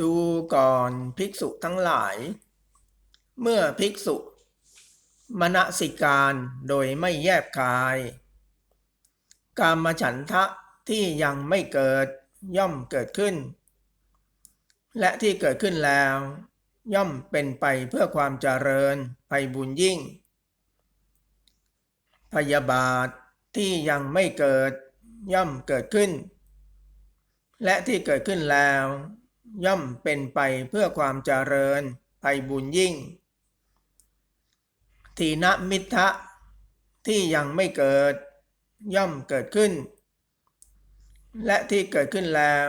ดูก่อนภิกษุทั้งหลาย เมื่อภิกษุ มณสิการโดยไม่แยบคาย กามฉันทะที่ยังไม่เกิดย่อมเกิดขึ้น และที่เกิดขึ้นแล้ว ย่อมเป็นไปเพื่อความเจริญไปบุญยิ่ง พยาบาทที่ยังไม่เกิดย่อมเกิดขึ้น และที่เกิดขึ้นแล้ว ย่อมเป็นไปเพื่อความเจริญไปบุญยิ่ง ทีนมิทะที่ยังไม่เกิด ย่อมเกิดขึ้น และที่เกิดขึ้นแล้ว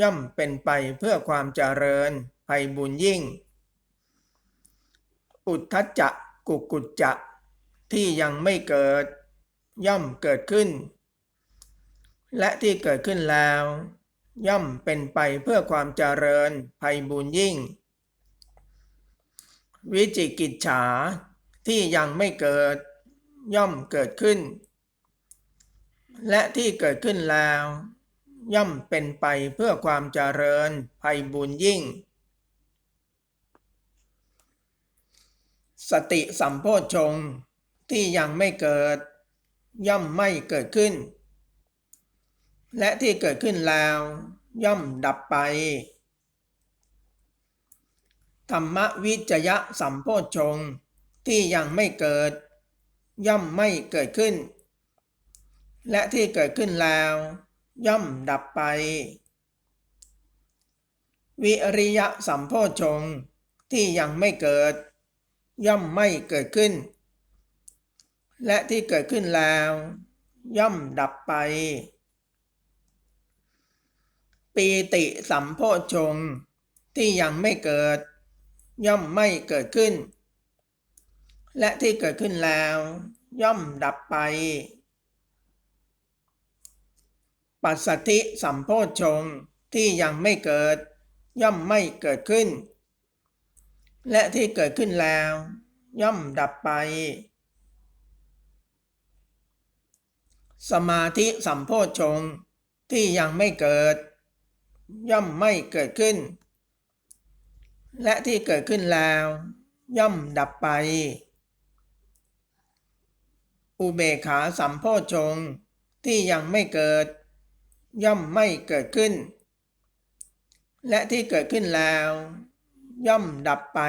ย่อมเป็นไปเพื่อความเจริญไปบุญยิ่ง อุทธัจจะกุกุจจะที่ยังไม่เกิด ย่อมเกิดขึ้น และที่เกิดขึ้นแล้ว ย่อมเป็นไปเพื่อความเจริญภัยบุญยิ่ง วิจิกิจฉาที่ยังไม่เกิดย่อมเกิดขึ้น และที่เกิดขึ้นแล้ว ย่อมเป็นไปเพื่อความเจริญภัยบุญยิ่ง สติสัมโพชฌงค์ที่ยังไม่เกิด ย่อมไม่เกิดขึ้น และที่เกิดขึ้นแล้ว ย่อมดับไป ธรรมวิจยะสัมโพชฌงค์ที่ยังไม่เกิด ย่อมไม่เกิดขึ้น และที่เกิดขึ้นแล้ว ย่อมดับไป วิริยะสัมโพชฌงค์ที่ยังไม่เกิด ย่อมไม่เกิดขึ้น และที่เกิดขึ้นแล้ว ย่อมดับไป ปีติสัมโพชฌงที่ยังไม่เกิด ย่อมไม่เกิดขึ้น และที่เกิดขึ้นแล้ว ย่อมดับไป ปัสสธิสัมโพชฌงที่ยังไม่เกิด ย่อมไม่เกิดขึ้น และที่เกิดขึ้นแล้ว ย่อมดับไป สมาธิสัมโพชฌงที่ยังไม่เกิด ย่อมไม่เกิดขึ้น และที่เกิดขึ้นแล้ว ย่อมดับไป อุเบกขาสัมโพชงที่ยังไม่เกิด ย่อมไม่เกิดขึ้น และที่เกิดขึ้นแล้ว ย่อมดับไป